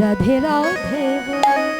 রাধে রাধে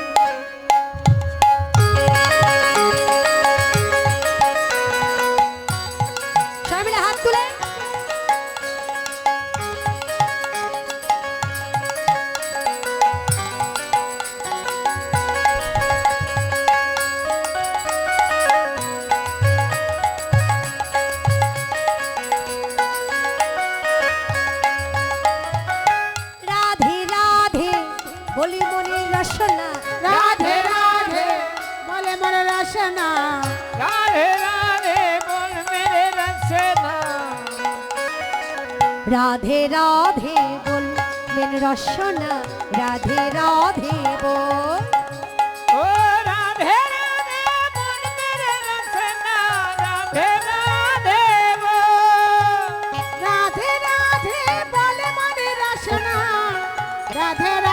রাধে রাধে বল মেন রসনা রাধে রাধে বল। ও রাধে রাধে বল মেরে রসনা রাধে রাধে বল। রাধে রাধে বলে মনে রসনা রাধে রাধে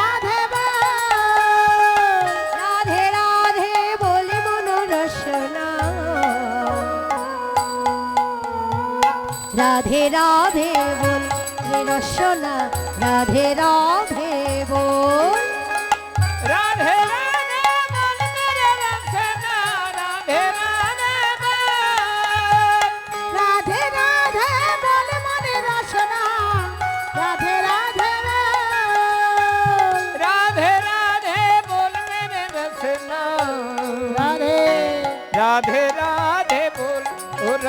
রাধে রাধে বল মে রসনা রাধে রাধে বল। রাধে রাধে বল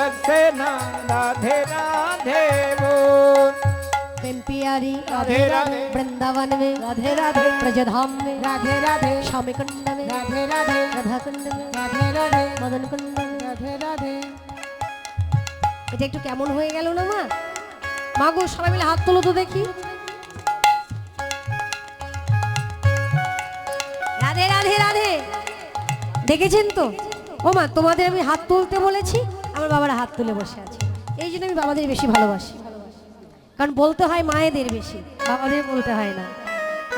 ओ रसना राधे राधे बोल प्रेम प्यारी राधे राधे। वृंदावन में राधे राधे ब्रजधाम में রাধে রাধে श्यामी कुंड में রাধে রাধে राधा कुंड में রাধে রাধে মদন কুণ্ড में রাধে রাধে এটা একটু কেমন হয়ে গেল না মা মা গো সবাই মিলে হাত তোলো তো দেখি রাধে রাধে রাধে দেখেছেন তো ও মা তোমাদের আমি হাত তুলতে বলেছি আমার বাবারা হাত তুলে বসে আছে। এই জন্য আমি বাবাদের বেশি ভালোবাসি। কারণ বলতে হয় মায়েদের বেশি বাবাদের বলতে হয় না।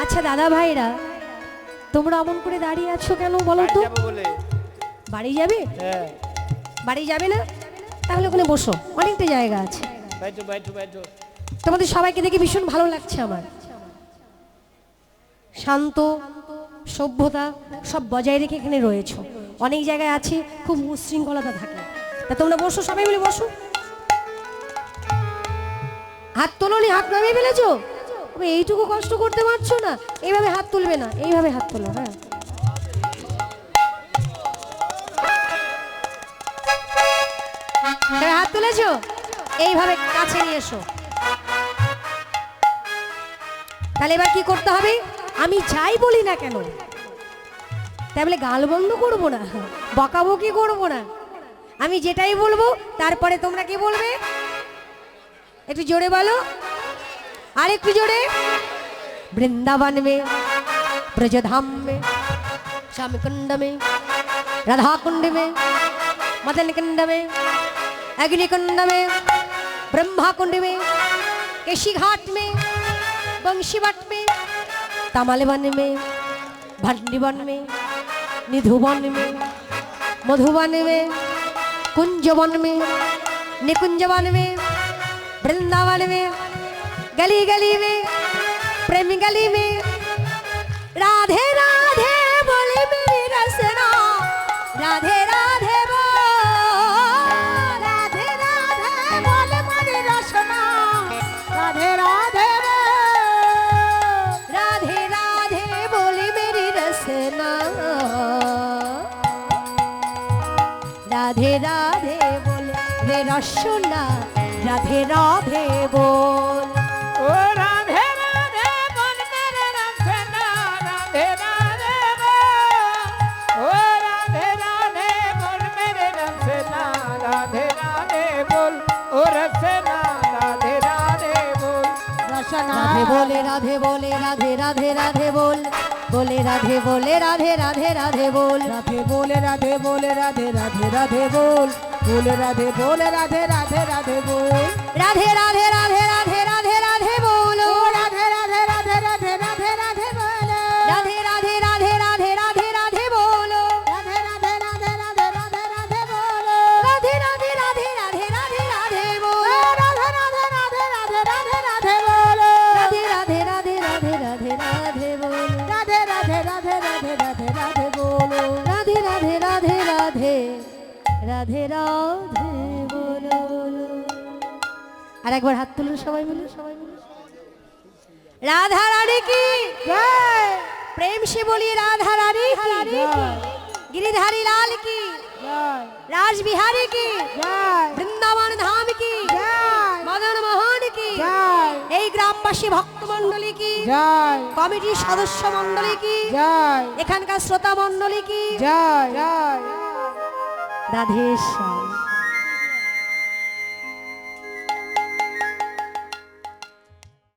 আচ্ছা দাদা ভাইরা তোমরা অমন করে দাঁড়িয়ে আছো কেন বলো তো? বাড়ি যাবে বাড়ি যাবে? না? তাহলে ওখানে বসো অনেকটা জায়গা আছে। তোমাদের সবাইকে দেখে ভীষণ ভালো লাগছে আমার। শান্ত সভ্যতা সব বজায় রেখে এখানে রয়েছে। অনেক জায়গায় আছে খুব উশৃঙ্খলতা থাকে তা তোমরা বসো, সবাই মিলে বসো। হাত তোলনি, হাত নামিয়ে ফেলেছো? এইটুকু কষ্ট করতে পারছ না। এইভাবে হাত তুলবে না, এইভাবে হাত তোলো হ্যাঁ। হাত তুলেছো? এইভাবে কাছে নিয়ে এসো। তাহলে এবার কি করতে হবে? আমি যাই বলি না কেন? তাই বলে গাল বন্ধ করব না, বকাবকি করব না। আমি যেটাই বলবো তারপরে তোমরা কি বলবে একটু জোরে বলো আর একটু জোরে বৃন্দাবন में ब्रजधाम में श्याम कुंड में राधा कुंड में मदन कुंड में अग्नि कुंड में ब्रह्मा कुंड में केशी घाट में बंशी वट में तमल वन में भंडी वन में निधुवन में मधुवन में कुंजवन में निकुंजवन में वृंदावन में गली गली में प्रेमी गली में রাধে রাধে বল রে রসনা রাধে রাধে বল। ও রাধে রাধে বল রে রসনা রাধে রাধে বল। ও রাধে রাধে বল রে রসনা রাধে রাধে বল। ও রসনা রাধে রাধে বল। রসনা রাধে বলে রাধে বলে রাধে রাধে রাধে বল। বলে রাধে বলে রাধে রাধে রাধে বল। রাধে বলে রাধে বলে রাধে রাধে রাধে বল। বলে রাধে বলে রাধে রাধে রাধে বল। রাধে রাধে রাধে রাধে রাধে রাধে রাধে বলো। রাধে রাধে রাধে রাধে রাধে রাধে বলো। রাধে রাধে রাধে রাধে রাধে রাধে বলো আর একবার হাত তুলুন সবাই মিলে সবাই মিলে। রাধা রানী কি প্রেম সে বলি রাধা রানী গিরিধারী লাল কি? রাজবিহারী কি? বৃন্দ গ্রামবাসী ভক্ত মন্ডলী কি? জয়। কমিটির সদস্য মন্ডলী কি? জয়। এখানকার শ্রোতা মন্ডলী কি? জয় জয়। রাধেশ্যাম।